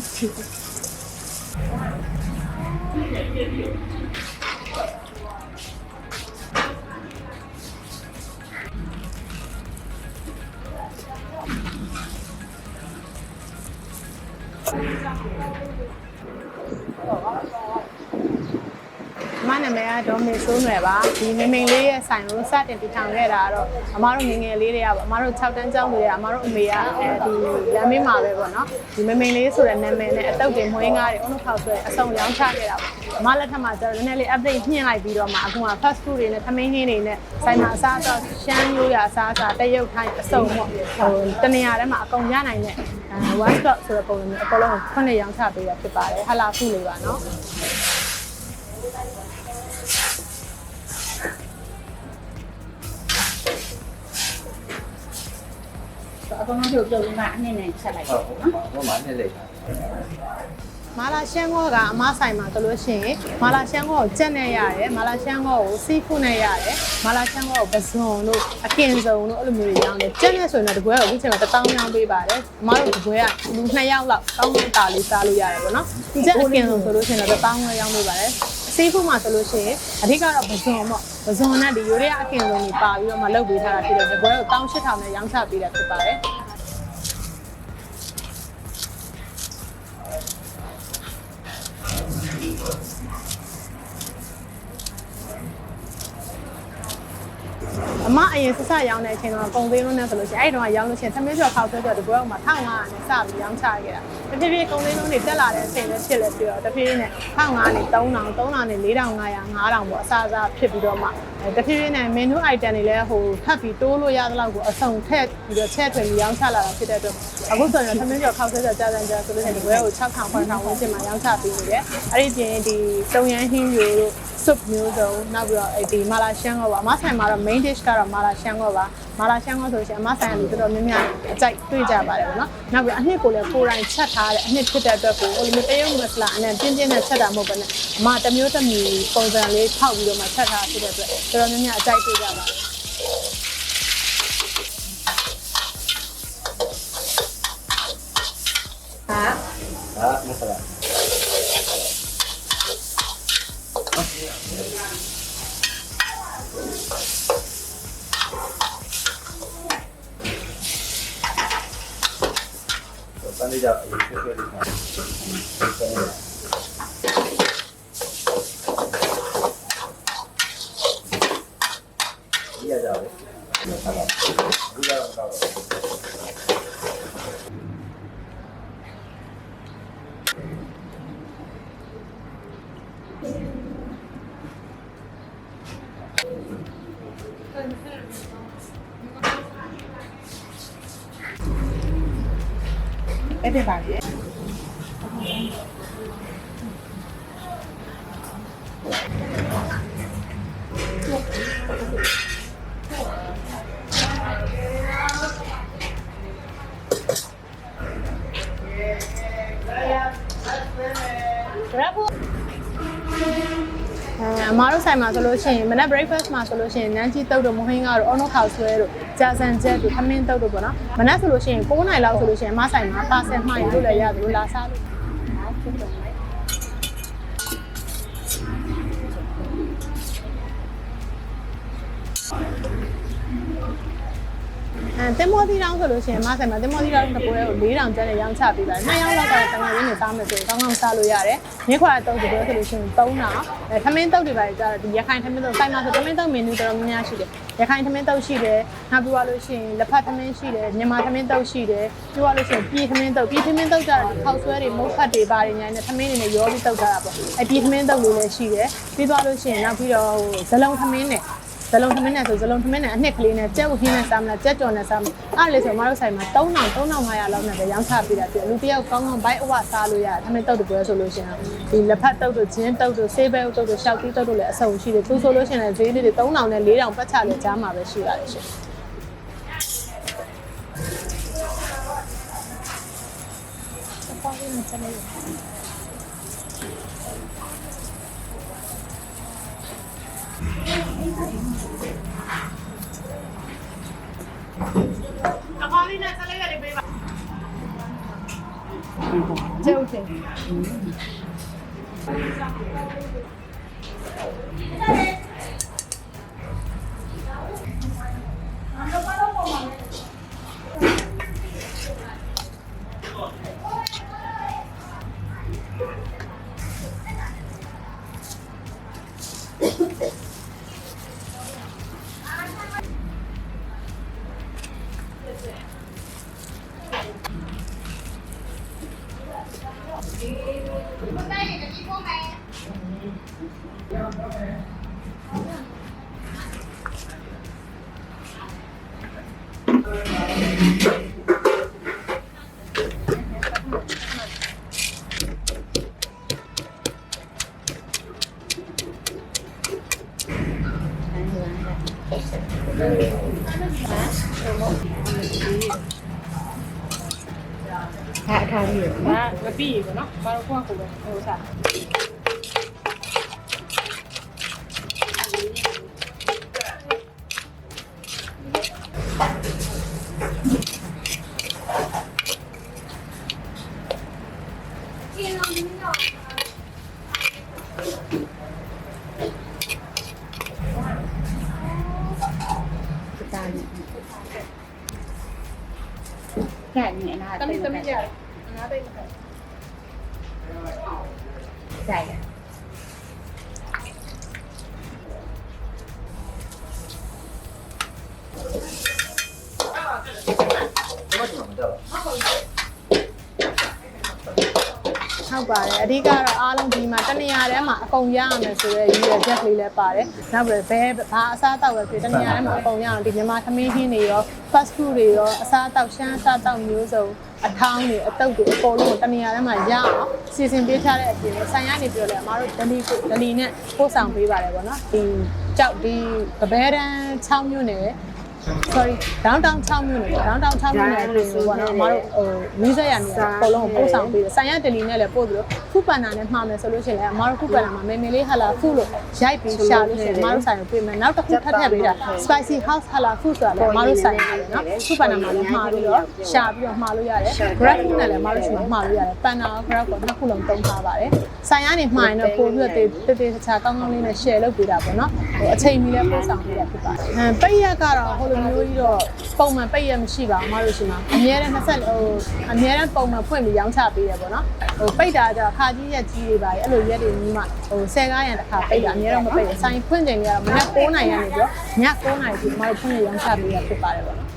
튀고 အမနာမည်ကဒေါ်မေဆိုးနွယ်ပါဒီမိမိန်လေးရဲ့ဆိုင်ကိုစတင်တည်ထောင်ခဲ့တာကတော့အမတို့ငယ်ငယ်လေးတွေကပေါ့အမတို့6တန်းကျောင်းတွေကအမတို့အမေကအဲဒီလမ်းမင်းမှာပဲပေါ့နော်ဒီမိမိန်လေးဆိုတဲ့နာမည်နဲ့အတုပ်တွေမွေးငါးတွေအုံနှုတ်ခေါက်ဆွဲအစုံရောင်းချခဲ့တာပေါ့အမလက်ထက်မှာကျတော့နည်းနည်းလေး update ညှင့်လိုက်ပြီးတော့မှအခုက fast food တွေနဲ့သမင်းဟင်းတွေနဲ့ဆိုင်မှာအစားအသောက်ရှမ်းရိုးရအစားအစာတရုတ်ထိုင်းအစုံပေါ့ဟိုတနေရာထဲမှာအကုန်ရနိုင်တဲ့အဲ one stop ဆိုတဲ့ပုံစံမျိုးအကုန်လုံးခွင့်နဲ့ရောင်းချပေးတာဖြစ်ပါတယ်ဟာလာဖူးလေးပါနော် အကုန်လုံးပြုတ်ပြုတ်ပြီးမှအနှစ်နဲ့ဆက်လိုက်ဟုတော့တ်နော်ဟိုမှာနှစ်လိုက်တာမာလာရှမ်းကောကအမဆိုင်မှာဆိုလို့ရှိရင်မာလာရှမ်းကောကိုကြက်နဲ့ရတယ်မာလာရှမ်းကောကိုစီးဖူးနဲ့ရတယ်မာလာရှမ်းကောကိုပဇွန်တို့အကင်စုံတို့အဲ့လိုမျိုးတွေရောင်းတယ်ကြက်နဲ့ဆိုရင်တော့တပွဲကိုအခုချိန်မှာတစ်တောင်းရောင်းပေးပါတယ်အမတို့တပွဲကလူ2ယောက်လောက်တောင်းတာလေးစားလို့ရတယ်ပေါ့နော်ကြက်အကင်စုံဆိုလို့ရှိရင်တော့တစ်တောင်းဝယ်ရောင်းပေးပါတယ် စီးဖူးမှာဆိုလို့ရှိရင်အဓိကတော့ပဇွန်ပေါ့ပဇွန်နဲ့ဒီရိုးရအကင်စုံတွေပါပြီးတော့မှလုပ်ပေးထားတာဖြစ်တဲ့တပွဲကို18000နဲ့ရောင်းချပေးတာဖြစ်ပါတယ် အမအရင်ဆက်ဆက်ရောင်းတဲ့အချိန်တော့ပုံသေးလုံးနဲ့ဆိုလို့ရှိရင်အဲ့ဒီတော့ရောင်းလို့ရှိရင်သမင်းကျော်ခောက်ဆွဲကျော်ဒီဘွဲကမှ1500နဲ့စပြီးရောင်းချခဲ့တာတဖြည်းဖြည်းကုန်သေးလုံးတွေတက်လာတဲ့အချိန်လည်းဖြစ်လဲပြီးတော့တဖြည်းဖြည်းနဲ့1500နဲ့3000 3000နဲ့4500 5000ပေါ့အစားအစားဖြစ်ပြီးတော့မှတဖြည်းဖြည်းနဲ့ menu item တွေလည်းဟိုထပ်ပြီးတိုးလို့ရသလောက်ကိုအစုံထက်ပြီးတော့ချက်ထွင်ပြီးရောင်းချလာတာဖြစ်တဲ့အတွက်အခုဆိုရင်သမင်းကျော်ခောက်ဆွဲကျော်ကြာစံကြာဆိုလို့ရှိရင်ဒီဘွဲကို6000 9000ဝန်းကျင်မှာရောင်းချပေးနေတယ်အဲ့ဒီပြင်ဒီတုံရန်ဟင်းမျိုးတို့ soup မျိုးစုံနောက်ပြီးတော့ဒီမာလာရှမ်းကောပါအမဆိုင်မှာတော့ main dish ကတော့မာလာရှမ်းကောပါမာလာရှမ်းကောဆိုရှင်အမဆိုင်ကလူတော်တော်များများအကြိုက်တွေ့ကြပါတယ်ပေါ့နော်နောက်ပြီးအနှစ်ကိုလည်းကိုယ်တိုင်ချက်ထားတဲ့အနှစ်ဖြစ်တဲ့အတွက်ကိုဟိုလိုမျိုးတရုတ်မစလာအနဲ့ပြင်းပြင်းနဲ့ချက်တာမဟုတ်ဘဲနဲ့အမတစ်မျိုးတစ်မျိုးပုံစံလေးထောက်ပြီးတော့မှချက်ထားဖြစ်တဲ့အတွက်တော်တော်များများအကြိုက်တွေ့ကြပါတယ်ဟာဒါမဆလာ တန်လေးကြအရေး ဆွဲဆွဲလေး ဆိုင်မှာဆိုလို့ရှိရင်မနက် breakfast မှာဆိုလို့ရှိရင်နန်းကြီးတုတ်တို့မဟင်းကားတို့အုံနှုတ်ခေါက်ဆွဲတို့ကြာဆန်ချက်တို့ခမင်းတုတ်တို့ပေါ့နော်မနက်ဆိုလို့ရှိရင်9နိုင်လောက်ဆိုလို့ရှိရင်အမဆိုင်မှာပါဆယ်မှားယူလို့လည်းရတယ်လို့လာစားလို့ဖြစ်တော့မယ် အဲတင်မောသီတောင်းဆိုလို့ရှိရင်အမဆိုင်မှာတင်မောသီတောင်းတစ်ပွဲကို4000ကျပ်နဲ့ရောင်းချပေးပါတယ်။နှစ်ယောက်လောက်ကတော့တငယ်ရင်းနေစားမယ်ဆိုရင်ကောင်းကောင်းစားလို့ရတယ်။မြစ်ခွာတုပ်တစ်ပွဲဆိုလို့ရှိရင်3000အဲထမင်းတုပ်တွေပါကြတော့ဒီရခိုင်ထမင်းတုပ်ဆိုင်မှာဆိုထမင်းတုပ်မင်းနူတော်တော်များများရှိတယ်။ရခိုင်ထမင်းတုပ်ရှိတယ်။နောက်ပြီးသွားလို့ရှိရင်လက်ဖက်ထမင်းရှိတယ်။မြန်မာထမင်းတုပ်ရှိတယ်။ပြီးသွားလို့ရှိရင်ပြည်ထမင်းတုပ်ပြည်ထမင်းတုပ်ကြတော့ခောက်ဆွဲတွေမုတ်ဖတ်တွေပါတယ်ညာနဲ့ထမင်းတွေနဲ့ရောပြီးတုပ်ထားတာပေါ့။အဲပြည်ထမင်းတုပ်လေးလည်းရှိတယ်။ပြီးသွားလို့ရှိရင်နောက်ပြီးတော့ဟိုဇလုံးထမင်းနဲ့ ဇလုံးသမင်းနဲ့ဆိုဇလုံးသမင်းနဲ့အနှစ်ကလေးနဲ့ကြက်ဝဟင်းနဲ့စားမလားကြက်ကြော်နဲ့စားမလားအဲ့ဒါလေဆိုမတို့ဆိုင်မှာ3000 3500လောက်နဲ့ပဲရောင်းချပေးတာပြလူတစ်ယောက်ကောင်းကောင်းဘိုက်အဝစားလို့ရတယ်သမင်းတုတ်တပွဲဆိုလို့ရှိရင်ဒီလက်ဖက်တုတ်တို့ဂျင်းတုတ်တို့ဆေးဘဲတုတ်တို့ရှောက်တီးတုတ်တို့လည်းအစုံရှိတယ်သူဆိုလို့ရှိရင်ဈေးလေးတွေ3000နဲ့4000ပတ်ချလည်းကြားမှာပဲရှိပါတယ်ရှင် အခေါ် လေးနဲ့ဆက်လိုက်ရ พระทางเหนือนะแล้วพี่เนาะมาพวกกูเลยโทรศัพท์ နေလားတမီးတမီးရတယ်အနားတိတ်မခံကြိုက်ရဘာမှမတော့ဟုတ်ပါတယ်အဓိကတော့အားလုံးဒီမှာတနေရာထဲမှာအကုန်ရရမယ်ဆိုတော့ရည်ရွယ်ချက်ကလေးလည်းပါတယ်နောက်ပြီးဘဲဘာအစားအသောက်ပဲဖြစ်တနေရာထဲမှာအကုန်ရအောင်ဒီမြန်မာသမင်းဟင်းတွေရော fast food တွေရောအစားအသောက်ရှမ်းအစားအသောက်မျိုးစုံ အထောင်းတွေအတုပ်တွေအကုန်လုံးကိုတနေရာထဲမှာရအောင်စီစဉ်ပေးထားတဲ့အပြင်ဆိုင်ရနေပြီးတော့လည်းအမားတို့ဒလီကိုဒလီနဲ့ပို့ဆောင်ပေးပါတယ်ပေါ့နော်ဒီကြောက်ဒီပပဲတန်း6မြို့နယ် sorry downtown 6မြို့နယ်ပေါ့ downtown 6မြို့နယ်အတွင်းကိုပေါ့နော်အမတို့ဟိုမီးစက်ရနေအကုန်လုံးကိုပို့ဆောင်ပေးတယ်ဆိုင်ရတယ်လီနဲ့လည်းပို့သလိုခုပန်နာနဲ့မှာမယ်ဆိုလို့ရှိရင်လည်းအမတို့ခုပန်နာမှာမေမေလေးဟာလာဖူလို့ရိုက်ပြီးရှာလို့ရှိရင်အမတို့ဆိုင်ကိုပြင်မယ်နောက်တစ်ခုထပ်ထပ်ပေးတာ spicy house ဟာလာဖူဆိုတာလည်းအမတို့ဆိုင်ရတယ်နော်ခုပန်နာမှာလည်းမှာပြီးတော့ရှာပြီးတော့မှာလို့ရတယ် grab food နဲ့လည်းအမတို့ရှိမှာမှာလို့ရတယ်ပန်နာ grab ကိုနှစ်ခုလုံးတုံးထားပါတယ်ဆိုင်ရနေမှာရင်တော့ပို့ပြီးတော့တေးတေးတေးချာကောင်းကောင်းလေးနဲ့ share လုပ်ပေးတာပေါ့နော်ဟိုအချိန်မီလည်းပို့ဆောင်ပေးတာဖြစ်ပါတယ်အဲပိတ်ရက်ကတော့ဟိုလိုမျိုးကြီးတော့ပုံမှန်ပိတ်ရက်မရှိပါဘူးအမတို့ရှိမှာအများနဲ့20ဟိုအများနဲ့ပုံမှန်ဖွင့်ပြီးရောင်းချပေးတယ်ပေါ့နော်ဟိုပိတ်တာကျတော့ခါကြီးရက်ကြီးတွေပါအဲ့လိုရက်တွေကြီးမှဟို10ကားရန်တစ်ခါပိတ်တာအများတော့မပိတ်ဘူးဆိုင်ဖွင့်ချိန်ကြီးကတော့မနက်9:00နာရီကနေပြီးတော့ည9:00နာရီထိအမတို့ဖွင့်ရရောင်းချပေးတာဖြစ်ပါတယ်ပေါ့နော်